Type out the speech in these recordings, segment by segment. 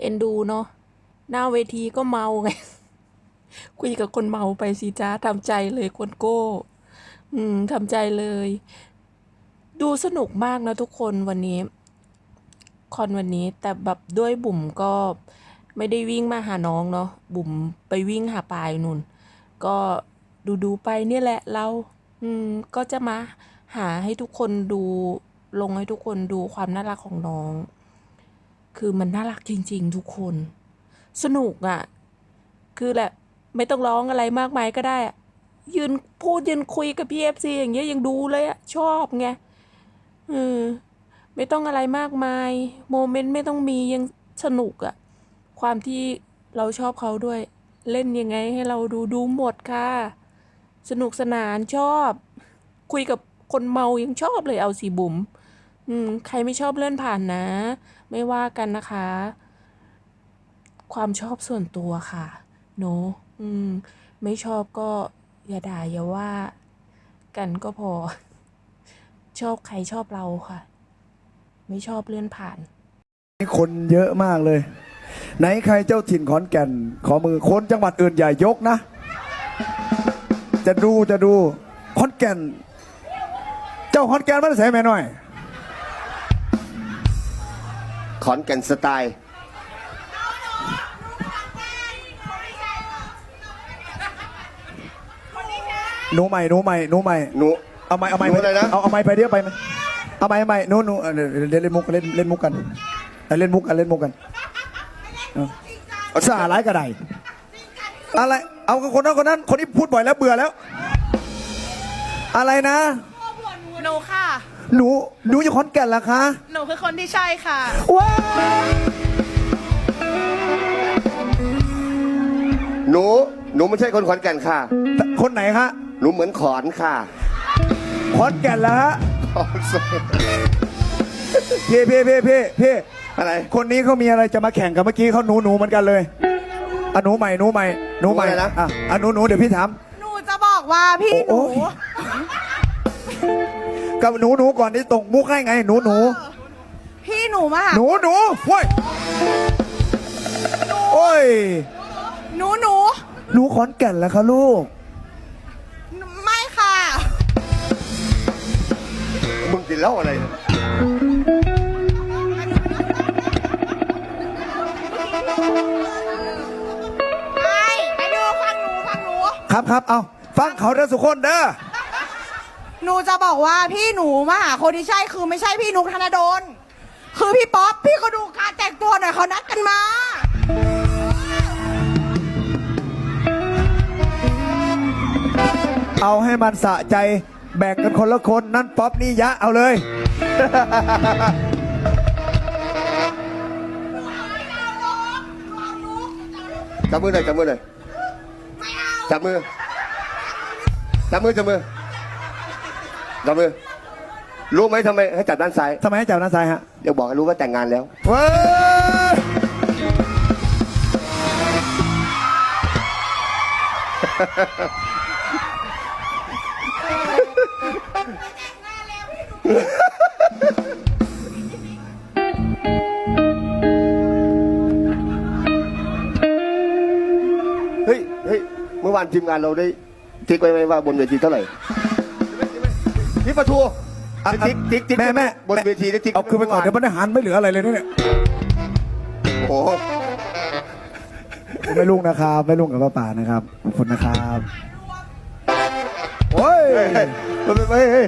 เอ็นดูเนาะหน้าเวทีก็เมาไง คุยกับคนเมาไปสิจ้าทำใจเลยคนโก้ อืมทำใจเลย ดูสนุกมากนะทุกคนวันนี้ คอนวันนี้แต่แบบด้วยบุ๋มก็ไม่ได้วิ่งมาหาน้องเนาะบุ๋มไปวิ่งหาปลายนุ่น ก็ดูดูๆไปเนี่ยแหละเรา อืมก็จะมาหาให้ทุกคนดูลงให้ทุกคนดูความน่ารักของน้อง คือมันน่ารักจริง ๆ ทุกคน สนุกอะ่ะ คือแหละ ไม่ต้องร้องอะไรมากมายก็ได้อะยืนพูดยืนคุยกับพี่เอฟซีอย่างเงี้ยยังดูเลยอะชอบไงเออไม่ต้องอะไรมากมาย โมเมนต์ไม่ต้องมียังสนุกอะความที่เราชอบเขาด้วย เล่นยังไงให้เราดูดูหมดค่ะ สนุกสนานชอบ คุยกับคนเมายังชอบเลยเอาสีบุ๋ม อืม ใครไม่ชอบเลื่อนผ่านนะ ไม่ว่ากันนะคะ ความชอบส่วนตัวค่ะเนอะอืม ไม่ชอบก็อย่าด่าอย่าว่า กันก็พอ ชอบใครชอบเราค่ะ ไม่ชอบเลื่อนผ่าน คนเยอะมากเลย ไหนใครเจ้าถิ่นขอนแก่น ขอมือคนจังหวัดอื่นอย่ายกนะ จะดูจะดูขอนแก่น เจ้าขอนแก่นมันใส่แม่หน่อย ขอนแก่นสไตล์หนูใหม่หนูใหม่หนูใหม่หนู เอาไม้เอาไม้หนูอะไรนะ เอาเอาไม้ไปเดี๋ยวไปไหมเอาไม้เอาไม้หนูหนูเออเดี๋ยวเดี๋ยวเล่นมุกกันเล่นเล่นมุกกันเออเล่นมุกกันเล่นมุกกันเอาสาร้ายกระไดอะไร เอาคนนั้นคนนั้นคนนี้พูดบ่อยแล้วเบื่อแล้ว อะไรนะ หนูค่ะ หนูหนูอยู่ขอนแก่นเหรอคะหนูคือคนที่ใช่ค่ะ ว้าวหนู หนูไม่ใช่คนขอนแก่นค่ะ คนไหนคะหนูเหมือนขอนค่ะ ขอนแก่นแล้วฮะขอนสดพี่พี่พี่พี่พี่อะไร คนนี้เขามีอะไรจะมาแข่งกับเมื่อกี้เขาหนูหนูเหมือนกันเลยอะหนูใหม่หนูใหม่หนูใหม่หนูอะไรนะ อะอะหนูหนูเดี๋ยวพี่ถาม หนูจะบอกว่าพี่หโอ้นู โอ้ กับหนูหนูก่อนที่ตรงมุกให้ไง หนูหนูพี่หนูมาหาหนูหนูโว้ยโอ้ยหนูหนูหนูขอนแก่นแล้วคะลูก ไม่ค่ะ มึงกินเหล้าอะไรเนี่ยไม่ไปดูฟังหนูฟังหนู ครับครับเอาฟังเขาเด้อสุคนเด้อ หนูจะบอกว่าพี่หนูมาหาคนที่ใช่คือไม่ใช่พี่นุกธนดล คือพี่ป๊อปพี่ก็ดูการแต่งตัวหน่อยเขานัดกันมา เอาให้มันสะใจแบ่งกันคนละคน นั่นป๊อปนี่ยะเอาเลย จับมือหน่อยจับมือหน่อยจับมือจับมือจับมือ จับมือรู้ไหมทำไมให้จับด้านซ้ายทำไมให้จับด้านซ้ายฮะเดี๋ยวบอกให้รู้ว่าแต่งงานแล้ว เว้ยเฮ้ยเฮ้ยเมื่อวานทีมงานเราได้ติ๊กไว้ไหมว่าบนเวทีเท่าไหร่ นี่ประทูอะติ๊กติ๊กติ๊กแม่แม่บนเวทีได้ติ๊กเอาคือไปก่อนเดี๋ยวมันอาหารไม่เหลืออะไรเลยนะเนี่ยโอ้โหไม่ลุงนะครับไม่ลุงกับป้าป่านะครับขอบคุณนะครับโอ้ยเฮ้ยเฮ้ยเฮ้ยเฮ้ย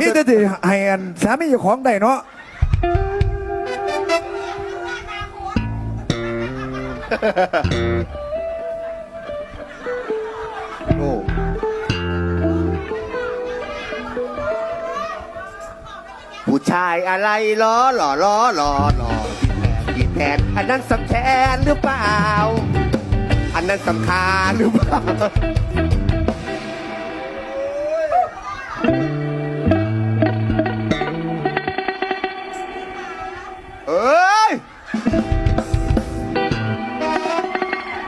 นี่จะจะให้อันสามีเจ้าของได้เนาะ ชายอะไรล้อหล่อล้อหล่อหล่อผิดแผนอันนั้นสำแคัญหรือเปล่า อันนั้นสำคัญหรือเปล่าเอ้ย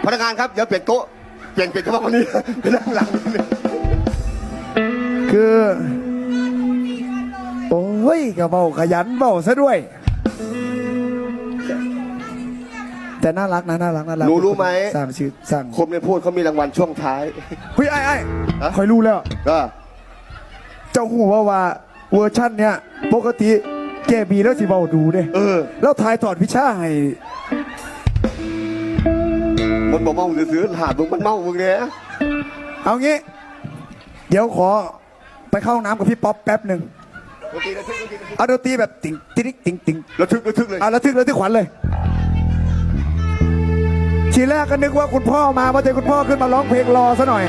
พนักงานครับเดี๋ยวเปลี่ยนโต๊ะเปลี่ยนเปลี่ยนเฉพาะคนนี้ไปนั่งหลังนิดนึง คือ โอ้ยกระเบาขยันเบาซะด้วย แต่น่ารักนะน่ารักน่ารักหนูรู้ไหม สร้างชื่อสร้างคมในพูดเขามีรางวัลช่วงท้าย เฮ้ยไอ้ไอ้ฮะ คอยรู้แล้ว ก็เจ้าหูว่าว่าเวอร์ชันเนี้ยปกติแกมีแล้วสิเบาดูเด้เออ แล้วทายถอดวิชาให้มันบอกเมาซื้อๆหามึงมันเมามึงเนี่ยเอางี้ เดี๋ยวขอไปเข้าห้องน้ำกับพี่ป๊อปแป๊บหนึ่ง เอาดนตรีแบบติ่งติ๊งติ๊งติ๊งระทึกระทึกเลยเอาระทึกระทึกขวัญเลย ทีแรกก็นึกว่าคุณพ่อมาว่าจะคุณพ่อขึ้นมาร้องเพลงรอซะหน่อย